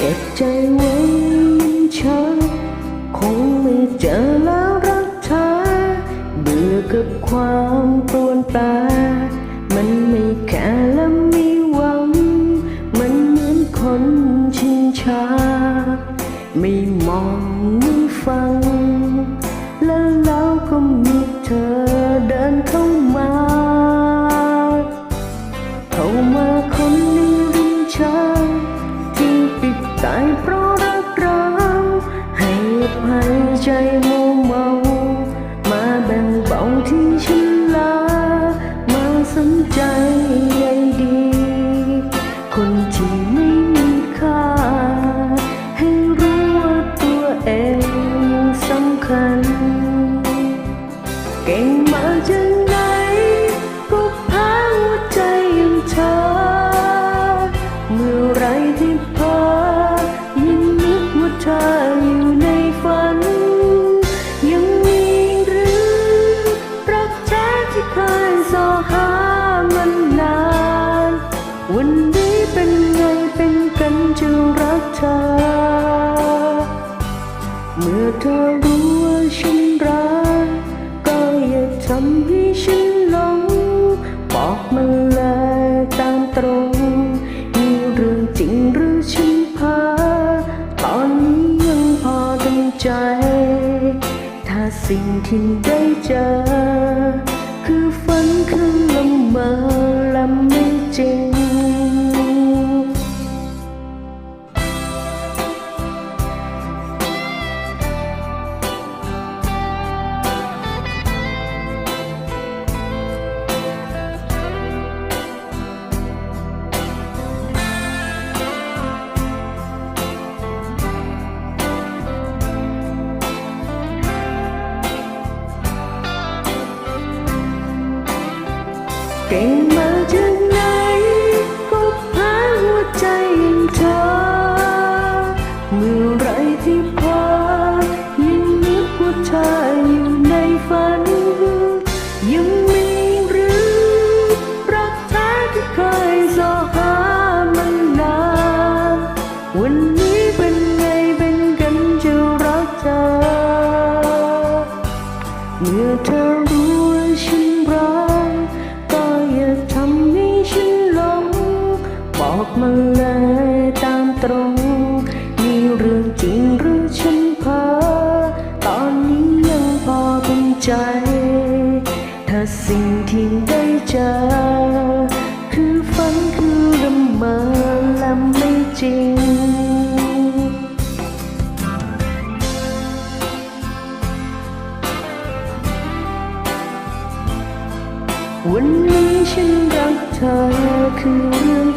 เก็บใจไว้ฉันคงไม่เจอแล้วรักเธอเบื่อกับความ ภัยใสิ่งที่ได้เจอ คือฝันคือละเมอและไม่จริง เก่งมาจากไหนก็แพ้หัวใจอย่างเธอ เมื่อไรที่พอยิ่งนึกว่าเธออยู่ในฝัน ยังมีหรือรักแท้ที่เคยสอหามันนานวันนี้เป็นไงเป็นกันจะรักเธอ เมื่อเธอ น ถ้าสิ่งที่ได้เจอ คือฝันคือละเมอและไม่จริง วันนี้ฉันรักเธอคือเรื่อง